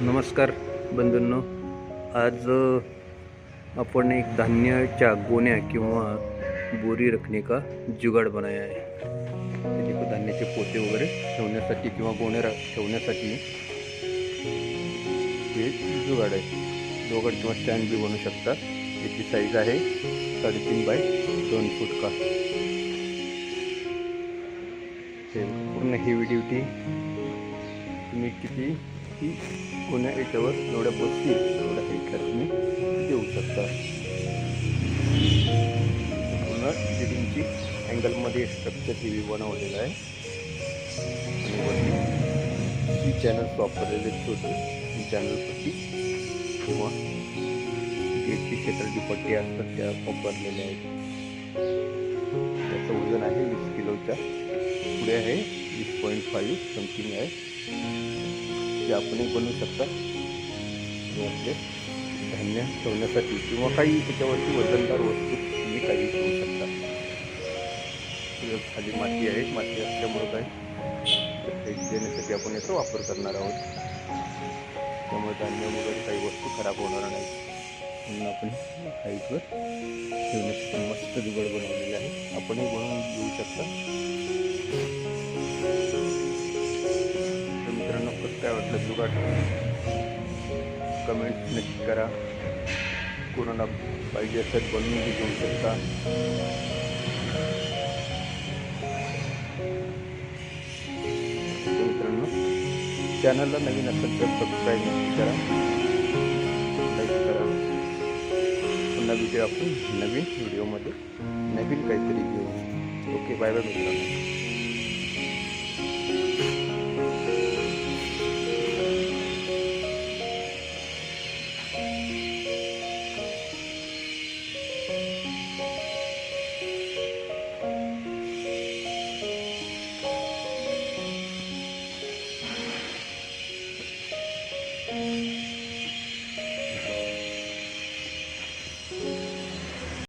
नमस्कार बंधूंनो. आज आपण एक धान्याच्या गोण्या किंवा बोरी रखने का जुगाड बनाया आहे. ते धान्याचे पोते वगैरे ठेवण्यासाठी किंवा गोण्या रा- ठेवण्यासाठी हे जुगाड आहे. जुगाड किंवा स्टँड बी बनू शकता याची साईज आहे साडेतीन बाय दोन फूट का. हे पूर्ण हेवी ड्युटी तुम्ही किती की कोण्या याच्यावर एवढ्या बसतील एवढ्या हाईटला तुम्ही देऊ शकता. पूर्ण दीड इंची अँगलमध्ये स्ट्रक्चर टी व्ही बनवलेलं आहे. आणि वरती ही चॅनल्स वापरलेले छोटे ही चॅनलपट्टी किंवा गेटची क्षेत्राची पट्टी असतात त्या वापरलेल्या आहेत. त्याचं वजन आहे वीस किलोच्या. पुढे आहे वीस पॉईंट फाईव्ह समथिंग आहे. ते आपणही बनवू शकता. आणि आपले धान्य ठेवण्यासाठी किंवा काही त्याच्यावरती वजनदार वस्तू तुम्ही काही ठेवू शकता. खाली माती आहे. माती असल्यामुळं काय? देण्यासाठी आपण याचा वापर करणार आहोत. त्यामुळे धान्य वगैरे काही वस्तू खराब होणार नाही. म्हणून आपण हाईटवर ठेवण्यासाठी मस्त जुगड बनवलेली आहे. आपणही बनवून घेऊ शकता. काय वाटलं जुगाट कमेंट नक्की करा. कोणाला पाहिजे असेल बनवून घेऊ शकता. मित्रांनो चॅनलला नवीन असेल तर सबस्क्राईब नक्की करा. लाईक करा. पुन्हा व्हिडिओ आपण नवीन व्हिडिओमध्ये नवीन काहीतरी घेऊ ओके बाय बाय मित्रांनो. Música